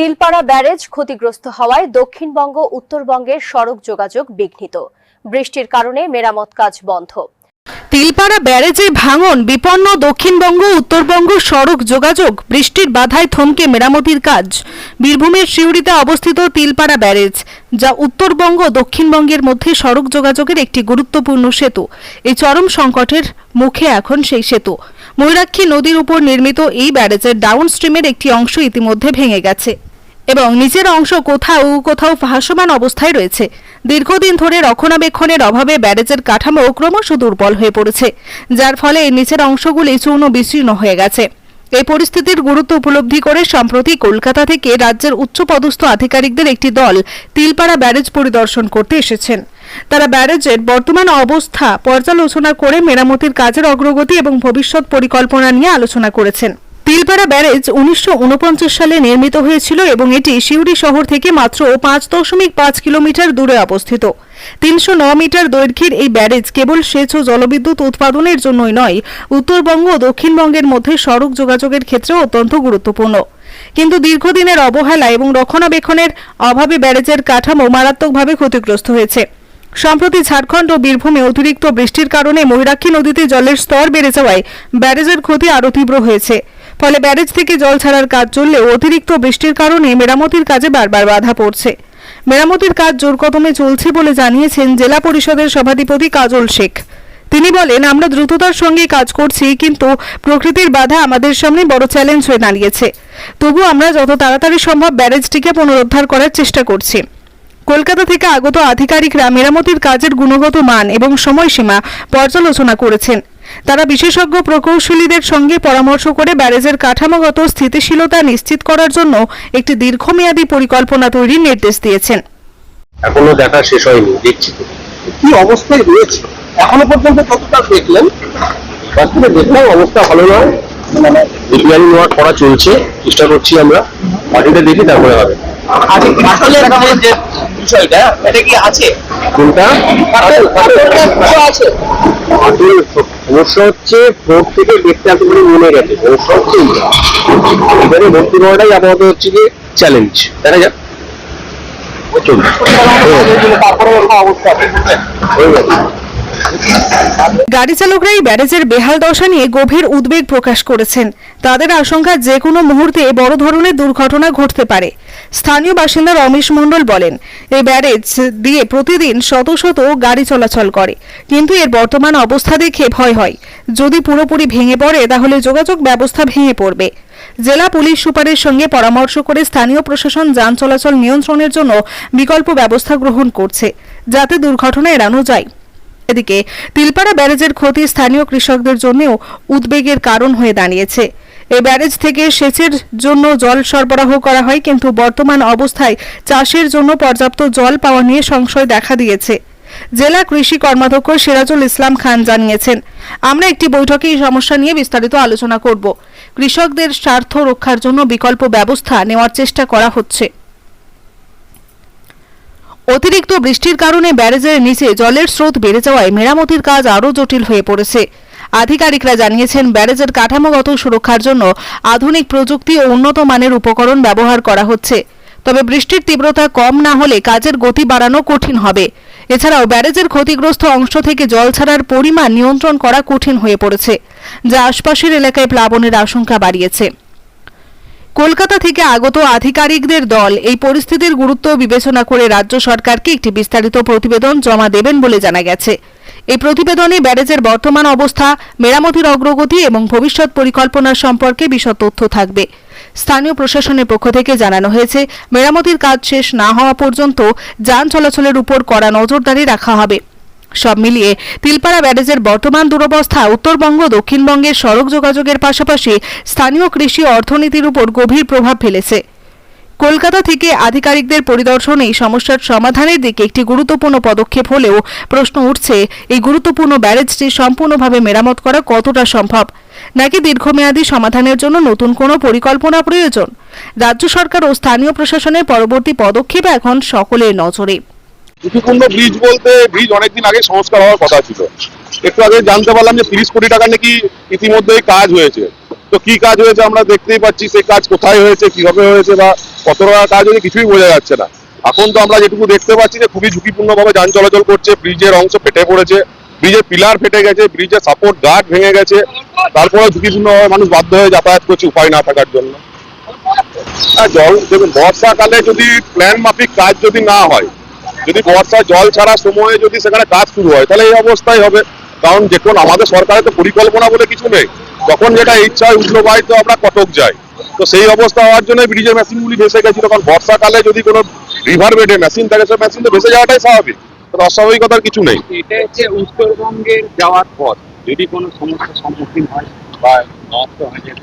Tilpara barrage ক্ষতিগ্রস্ত হওয়ায় দক্ষিণবঙ্গ, উত্তরবঙ্গের সড়ক যোগাযোগ বিঘ্নিত। বৃষ্টির কারণে মেরামত কাজ বন্ধ। তিলপাড়া ব্যারেজে ভাঙন, বিপন্ন দক্ষিণবঙ্গ, উত্তরবঙ্গ সড়ক যোগাযোগ, বৃষ্টির বাধায় থমকে মেরামতির কাজ। বীরভূমের সিউড়িতে অবস্থিত তিলপাড়া ব্যারেজ, যা উত্তরবঙ্গ দক্ষিণবঙ্গের মধ্যে সড়ক যোগাযোগের একটি গুরুত্বপূর্ণ সেতু। এই চরম সংকটের মুখে এখন সেই সেতু। ময়ূরাক্ষী নদীর উপর নির্মিত এই ব্যারেজের ডাউন স্ট্রিমের একটি অংশ ইতিমধ্যে ভেঙে গেছে। এবং নিচের অংশ কোথাও কোথাও ভাসমান অবস্থায় রয়েছে। দীর্ঘদিন ধরে রক্ষণাবেক্ষণের অভাবে ব্যারেজের কাঠামো ক্রমশ দুর্বল হয়ে পড়েছে, যার ফলে নিচের অংশগুলি চূর্ণ বিচীর্ণ হয়ে গেছে। এই পরিস্থিতির গুরুত্ব উপলব্ধি করে সম্প্রতি কলকাতা থেকে রাজ্যের উচ্চপদস্থ আধিকারিকদের একটি দল তিলপাড়া ব্যারেজ পরিদর্শন করতে এসেছেন। তারা ব্যারেজের বর্তমান অবস্থা পর্যালোচনা করে মেরামতির কাজের অগ্রগতি এবং ভবিষ্যৎ পরিকল্পনা নিয়ে আলোচনা করেছেন। তিলপাড়া ব্যারেজ উনিশশো উনপঞ্চাশ সালে নির্মিত হয়েছিল এবং এটি সিউড়ি শহর থেকে মাত্র পাঁচ দশমিক পাঁচ কিলোমিটার দূরে অবস্থিত। তিনশো ন মিটার দৈর্ঘ্যের এই ব্যারেজ কেবল সেচ ও জলবিদ্যুৎ উৎপাদনের জন্যই নয়, উত্তরবঙ্গ ও দক্ষিণবঙ্গের মধ্যে সড়ক যোগাযোগের ক্ষেত্রেও অত্যন্ত গুরুত্বপূর্ণ। কিন্তু দীর্ঘদিনের অবহেলা এবং রক্ষণাবেক্ষণের অভাবে ব্যারেজের কাঠামো মারাত্মকভাবে ক্ষতিগ্রস্ত হয়েছে। সম্প্রতি ঝাড়খণ্ড ও বীরভূমে অতিরিক্ত বৃষ্টির কারণে ময়ূরাক্ষী নদীতে জলের স্তর বেড়ে যাওয়ায় ব্যারেজের ক্ষতি আরও তীব্র হয়েছে। ফলে ব্যারেজ থেকে জল ছাড়ার কাজ চললেও অতিরিক্ত বৃষ্টির কারণে মেরামতির কাজে বারবার বাধা পড়ছে। মেরামতির কাজ জোর কদমে চলছে বলে জানিয়েছেন জেলা পরিষদের সভাধিপতি কাজল শেখ। তিনি বলেন, আমরা দ্রুততার সঙ্গে কাজ করছি, কিন্তু প্রকৃতির বাধা আমাদের সামনে বড় চ্যালেঞ্জ হয়ে দাঁড়িয়েছে। তবু আমরা যত তাড়াতাড়ি সম্ভব ব্যারেজটিকে পুনরুদ্ধার করার চেষ্টা করছি। কলকাতা থেকে আগত আধিকারিকরা মেরামতির কাজের গুণগত মান এবং সময়সীমা পর্যালোচনা করেছেন। তারা বিশেষজ্ঞ প্রকৌশলীদের সঙ্গে পরামর্শ করে ব্যারেজের কাঠামোগত স্থিতিশীলতা নিশ্চিত করার জন্য একটি দীর্ঘমেয়াদী পরিকল্পনা তৈরির নির্দেশ দিয়েছেন। এখনও দেখা শেষ হয়নি দেখছি তো। কি অবস্থায় রয়েছে? এখনও পর্যন্ত কতটা দেখলেন? বাস্তবে দেখলাম অবস্থা ভালো নয়। মানে রিপেয়ারিং ওয়ার্ক করা চলছে চেষ্টা করছি আমরা। মাটিটা দেখি তারপরে হবে। আজ ফাটলের যে বিষয়টা এটা কি আছে? কোনটা? আছে। সমস্যা হচ্ছে ফ্লোর থেকে মনে গেছে সমস্যা হচ্ছে এবারে ভর্তি করাটাই আপাতত হচ্ছে যে চ্যালেঞ্জ দেখা যাক। চলছে গাড়ি চালকরা এই ব্যারেজের বেহাল দশা নিয়ে গভীর উদ্বেগ প্রকাশ করেছেন। তাদের আশঙ্কা যে কোনো মুহূর্তে বড় ধরনের দুর্ঘটনা ঘটতে পারে। স্থানীয় বাসিন্দা রমেশ মণ্ডল বলেন, এই ব্যারেজ দিয়ে প্রতিদিন শত শত গাড়ি চলাচল করে, কিন্তু এর বর্তমান অবস্থা দেখে ভয় হয়। যদি পুরোপুরি ভেঙে পড়ে, তাহলে যোগাযোগ ব্যবস্থা ভেঙে পড়বে। জেলা পুলিশ সুপারের সঙ্গে পরামর্শ করে স্থানীয় প্রশাসন যান চলাচল নিয়ন্ত্রণের জন্য বিকল্প ব্যবস্থা গ্রহণ করছে, যাতে দুর্ঘটনা এড়ানো যায়। এদিকে তিলপাড়া ব্যারেজের ক্ষতি স্থানীয় কৃষকদের জন্যও উদ্বেগের কারণ হয়ে দাঁড়িয়েছে। এই ব্যারেজ থেকে সেচের জন্য জল সরবরাহ করা হয়, কিন্তু বর্তমান অবস্থায় চাষের জন্য পর্যাপ্ত জল পাওয়া নিয়ে সংশয় দেখা দিয়েছে। জেলা কৃষি কর্মাধ্যক্ষ সিরাজুল ইসলাম খান জানিয়েছেন, আমরা একটি বৈঠকে এই সমস্যা নিয়ে বিস্তারিত আলোচনা করব। কৃষকদের স্বার্থ রক্ষার জন্য বিকল্প ব্যবস্থা নেওয়ার চেষ্টা করা হচ্ছে। অতিরিক্ত বৃষ্টির কারণে ব্যারেজের নিচে জলের স্রোত বেড়ে যাওয়ায় মেরামতির কাজ আরও জটিল হয়ে পড়েছে। আধিকারিকরা জানিয়েছেন, ব্যারেজের কাঠামোগত সুরক্ষার জন্য আধুনিক প্রযুক্তি ও উন্নত মানের উপকরণ ব্যবহার করা হচ্ছে। তবে বৃষ্টির তীব্রতা কম না হলে কাজের গতি বাড়ানো কঠিন হবে। এছাড়াও ব্যারেজের ক্ষতিগ্রস্ত অংশ থেকে জল ছাড়ার পরিমাণ নিয়ন্ত্রণ করা কঠিন হয়ে পড়েছে, যা আশপাশের এলাকায় প্লাবনের আশঙ্কা বাড়িয়েছে। কলকাতা থেকে আগত আধিকারিকদের দল এই পরিস্থিতির গুরুত্ব বিবেচনা করে রাজ্য সরকারকে একটি বিস্তারিত প্রতিবেদন জমা দেবেন বলে জানা গেছে। এই প্রতিবেদনে ব্যারেজের বর্তমান অবস্থা, মেরামতির অগ্রগতি এবং ভবিষ্যৎ পরিকল্পনা সম্পর্কে বিশদ তথ্য থাকবে। স্থানীয় প্রশাসনের পক্ষ থেকে জানানো হয়েছে, মেরামতির কাজ শেষ না হওয়া পর্যন্ত যান চলাচলের উপর কড়া নজরদারি রাখা হবে। সব মিলিয়ে তিলপাড়া ব্যারেজের বর্তমান দুরবস্থা উত্তরবঙ্গ, দক্ষিণবঙ্গের সড়ক যোগাযোগের পাশাপাশি স্থানীয় কৃষি অর্থনীতির উপর গভীর প্রভাব ফেলেছে। কলকাতা থেকে আধিকারিকদের পরিদর্শন এই সমস্যার সমাধানের দিকে একটি গুরুত্বপূর্ণ পদক্ষেপ হলেও প্রশ্ন উঠছে, এই গুরুত্বপূর্ণ ব্যারেজটি সম্পূর্ণভাবে মেরামত করা কতটা সম্ভব? নাকি দীর্ঘমেয়াদী সমাধানের জন্য নতুন কোনো পরিকল্পনা প্রয়োজন? রাজ্য সরকার ও স্থানীয় প্রশাসনের পরবর্তী পদক্ষেপ এখন সকলের নজরে। ঝুঁকিপূর্ণ ব্রিজ বলতে ব্রিজ অনেকদিন আগে সংস্কার হওয়ার কথা ছিল। একটু আগে জানতে পারলাম যে তিরিশ কোটি টাকা নাকি ইতিমধ্যেই কাজ হয়েছে। তো কি কাজ হয়েছে আমরা দেখতেই পাচ্ছি সেই কাজ কোথায় হয়েছে, কীভাবে হয়েছে বা কত টাকা কাজ হয়েছে কিছুই বোঝা যাচ্ছে না। এখন তো আমরা যেটুকু দেখতে পাচ্ছি যে খুবই ঝুঁকিপূর্ণ ভাবে যান চলাচল করছে ব্রিজের অংশ ফেটে পড়েছে ব্রিজের পিলার ফেটে গেছে ব্রিজের সাপোর্ট গার্ড ভেঙে গেছে তারপরে ঝুঁকিপূর্ণ ভাবে মানুষ বাধ্য হয়ে যাতায়াত করছে উপায় না থাকার জন্য। জল, দেখুন, বর্ষাকালে যদি প্ল্যান মাফিক কাজ যদি না হয় যদি বর্ষা জল ছাড়া সময়ে যদি সেখানে কাজ শুরু হয় তাহলে এই অবস্থাই হবে। কারণ দেখুন আমাদের সরকারের তো পরিকল্পনা বলে কিছু নেই। তখন যেটা ইচ্ছা হয় উঠল ভাই তো আমরা কটক যাই। তো সেই অবস্থা হওয়ার জন্য ব্রিজের মেশিনগুলি ভেসে গেছিল। কারণ বর্ষাকালে যদি কোনো রিভার বেডে মেশিন থাকে সে মেশিন তো ভেসে যাওয়াটাই স্বাভাবিক। অস্বাভাবিকতার কিছু নেই। এটা হচ্ছে উত্তরবঙ্গের যাওয়ার পথ। যদি কোনো সমস্যার সম্মুখীন হয় বা নষ্ট হয়ে যায়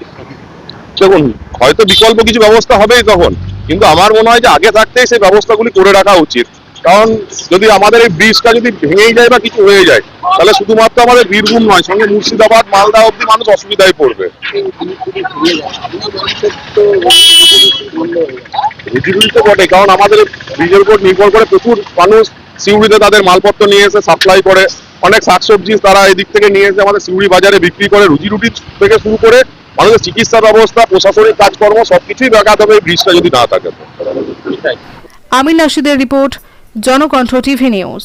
দেখুন হয়তো বিকল্প কিছু ব্যবস্থা হবেই তখন। কিন্তু আমার মনে হয় যে আগে থাকতেই সেই ব্যবস্থাগুলি করে রাখা উচিত। কারণ যদি আমাদের এই ব্রিজটা যদি ভেঙেই যায় বা কিছু হয়ে যায়, তাহলে শুধুমাত্র আমাদের বীরভূম নয়, সঙ্গে মুর্শিদাবাদ, মালদা অব্দি মানুষ অসুবিধায় পড়বে রুজি তো বটে, কারণ আমাদের ব্রিজের উপর নির্ভর করে প্রচুর মানুষ সিউড়িতে তাদের মালপত্র নিয়ে এসে সাপ্লাই করে, অনেক শাকসবজি তারা এদিক থেকে নিয়ে এসে আমাদের সিউড়ি বাজারে বিক্রি করে রুজি রুটি থেকে শুরু করে মানুষের চিকিৎসা ব্যবস্থা, প্রশাসনিক কাজকর্ম, সবকিছুই ব্যাঘাত হবে এই ব্রিজটা যদি না থাকে তো। আমির নাশিদের রিপোর্ট জনকণ্ঠ টিভি নিউজ।